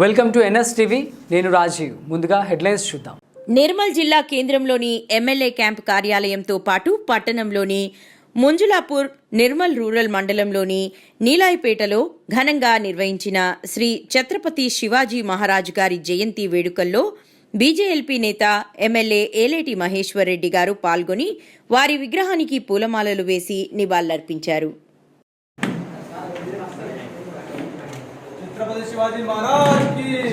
Welcome to NS TV. నేను రాజీవ్. ముందుగా headlines చూద్దాం. నిర్మల్ జిల్లా కేంద్రంలోని ఎమ్మెల్యే క్యాంప్ కార్యాలయంతో పాటు పట్టణంలోని ముంజులాపూర్ నిర్మల్ రూరల్ మండలంలోని నీలాయిపేటలో ఘనంగా నిర్వహించిన శ్రీ ఛత్రపతి శివాజీ మహారాజ్ గారి జయంతి వేడుకల్లో బీజేఎల్పీ నేత ఎమ్మెల్యే ఏలేటి మహేశ్వర్ రెడ్డి గారు పాల్గొని వారి విగ్రహానికి పూలమాలలు వేసి నివాళులర్పించారు. शिवाजी महाराज की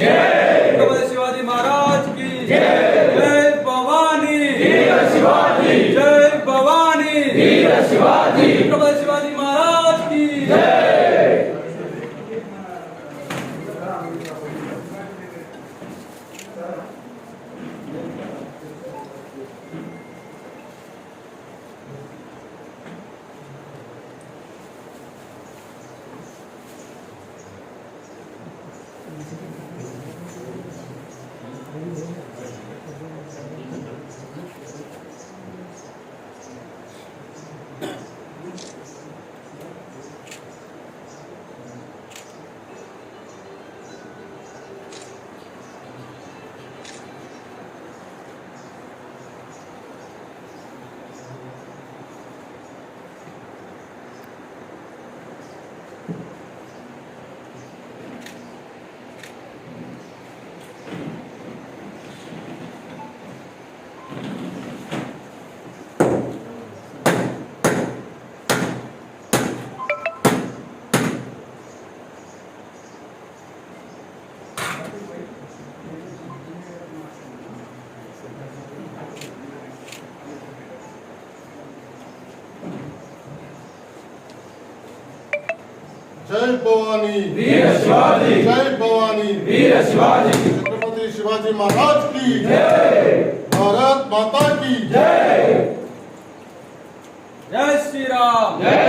జై భవానీ వీర శివాజీ జై భవానీ వీర శివాజీ ఛత్రపతి శివాజీ మహారాజ్ కి జై భారత్ మాతా కి జై జై శ్రీరామ్ జై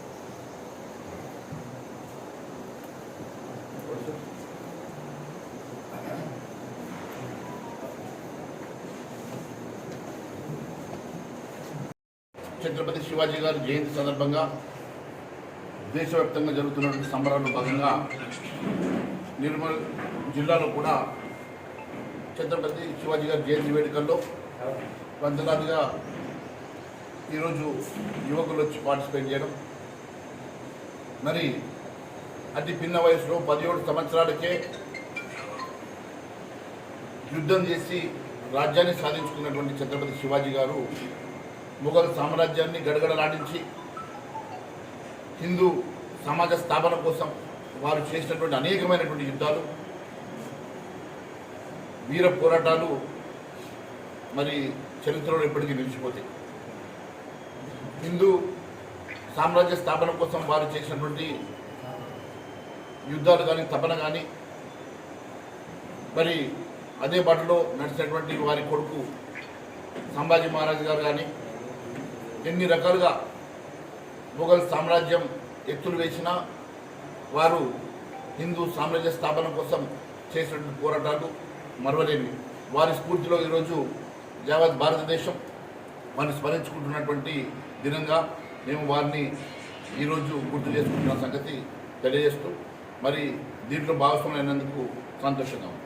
ఛత్రపతి శివాజీ గారి జయంతి సందర్భంగా దేశవ్యాప్తంగా జరుగుతున్నటువంటి సంబరాల్లో భాగంగా నిర్మల్ జిల్లాలో కూడా ఛత్రపతి శివాజీ గారి జయంతి వేడుకల్లో వందలాదిగా ఈరోజు యువకులు వచ్చి పార్టిసిపేట్ చేయడం. మరి అతి పిన్న వయసులో పదిహేడు సంవత్సరాలకే యుద్ధం చేసి రాజ్యాన్ని సాధించుకున్నటువంటి ఛత్రపతి శివాజీ గారు మొఘల్ సామ్రాజ్యాన్ని గడగడలాడించి హిందూ సమాజ స్థాపన కోసం వారు చేసినటువంటి అనేకమైనటువంటి యుద్ధాలు వీర పోరాటాలు మరి చరిత్రలో ఇప్పటికీ నిలిచిపోతాయి. హిందూ సామ్రాజ్య స్థాపన కోసం వారు చేసినటువంటి యుద్ధాలు కానీ తపన కానీ మరి అదే బాటలో నడిచినటువంటి వారి కొడుకు సంభాజీ మహారాజు గారు కానీ ఎన్ని రకాలుగా మొఘల్ సామ్రాజ్యం ఎత్తులు వేసినా వారు హిందూ సామ్రాజ్య స్థాపన కోసం చేసినటువంటి పోరాటాలు మరవలేనివి. వారి స్ఫూర్తిలో ఈరోజు యావత్ భారతదేశం వారిని స్మరించుకుంటున్నటువంటి దినంగా మేము వారిని ఈరోజు గుర్తు చేసుకుంటున్న సంగతి తెలియజేస్తూ మరి దీంట్లో భాగస్వామ్యం అయినందుకు సంతోషంగా ఉంది